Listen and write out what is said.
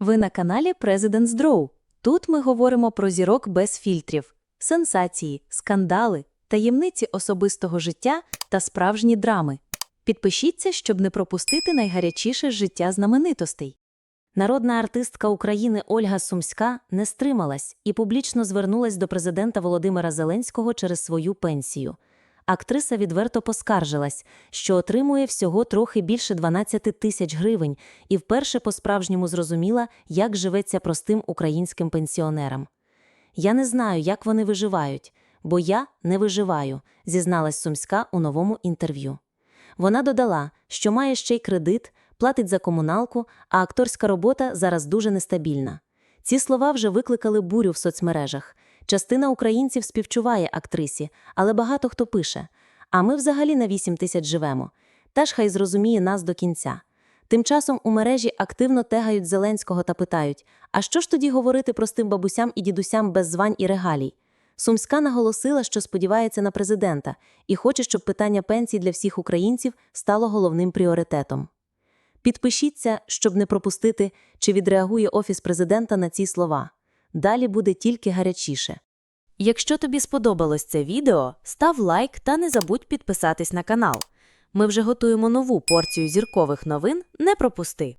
Ви на каналі President's Draw. Тут ми говоримо про зірок без фільтрів, сенсації, скандали, таємниці особистого життя та справжні драми. Підпишіться, щоб не пропустити найгарячіше життя знаменитостей. Народна артистка України Ольга Сумська не стрималась і публічно звернулась до президента Володимира Зеленського через свою пенсію. Актриса відверто поскаржилась, що отримує всього трохи більше 12 тисяч гривень, і вперше по-справжньому зрозуміла, як живеться простим українським пенсіонерам. Я не знаю, як вони виживають, бо я не виживаю, зізналась Сумська у новому інтерв'ю. Вона додала, що має ще й кредит, платить за комуналку, а акторська робота зараз дуже нестабільна. Ці слова вже викликали бурю в соцмережах. Частина українців співчуває актрисі, але багато хто пише: а ми взагалі на 8 тисяч живемо. Теж хай зрозуміє нас до кінця. Тим часом у мережі активно тегають Зеленського та питають: а що ж тоді говорити простим бабусям і дідусям без звань і регалій? Сумська наголосила, що сподівається на президента і хоче, щоб питання пенсій для всіх українців стало головним пріоритетом. Підпишіться, щоб не пропустити, чи відреагує Офіс президента на ці слова. Далі буде тільки гарячіше. Якщо тобі сподобалось це відео, став лайк та не забудь підписатись на канал. Ми вже готуємо нову порцію зіркових новин. Не пропусти!